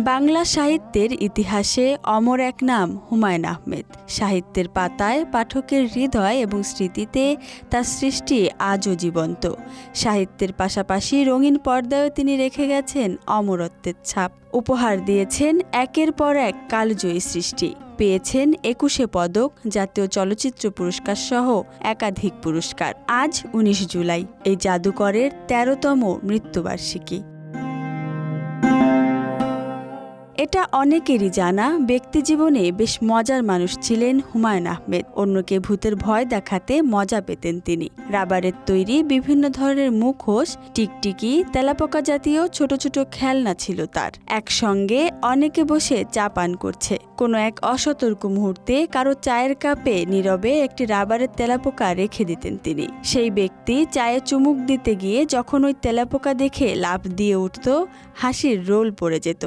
বাংলা সাহিত্যের ইতিহাসে অমর এক নাম, হুমায়ুন আহমেদ। সাহিত্যের পাতায় পাঠকের হৃদয় এবং স্মৃতিতে তার সৃষ্টি আজও জীবন্ত। সাহিত্যের পাশাপাশি রঙিন পর্দায়ও তিনি রেখে গেছেন অমরত্বের ছাপ। উপহার দিয়েছেন একের পর এক কালজয়ী সৃষ্টি। পেয়েছেন একুশে পদক, জাতীয় চলচ্চিত্র পুরস্কার সহ একাধিক পুরস্কার। আজ উনিশ জুলাই, এই জাদুকরের তেরোতম মৃত্যুবার্ষিকী। এটা অনেকেরই জানা। ব্যক্তিজীবনে বেশ মজার মানুষ ছিলেন হুমায়ুন আহমেদ। অন্যকে ভূতের ভয় দেখাতে মজা পেতেন তিনি। রাবারের তৈরি বিভিন্ন ধরনের মুখোশ, টিকটিকি, তেলাপোকা জাতীয় ছোট ছোট খেলনা ছিল তার। একসঙ্গে অনেকে বসে চা পান করছে। কোনো এক অসতর্ক মুহূর্তে কারও চায়ের কাপে নীরবে একটি রাবারের তেলাপোকা রেখে দিতেন তিনি। সেই ব্যক্তি চায়ে চুমুক দিতে গিয়ে যখন ওই তেলাপোকা দেখে লাফ দিয়ে উঠত, হাসির রোল পড়ে যেত।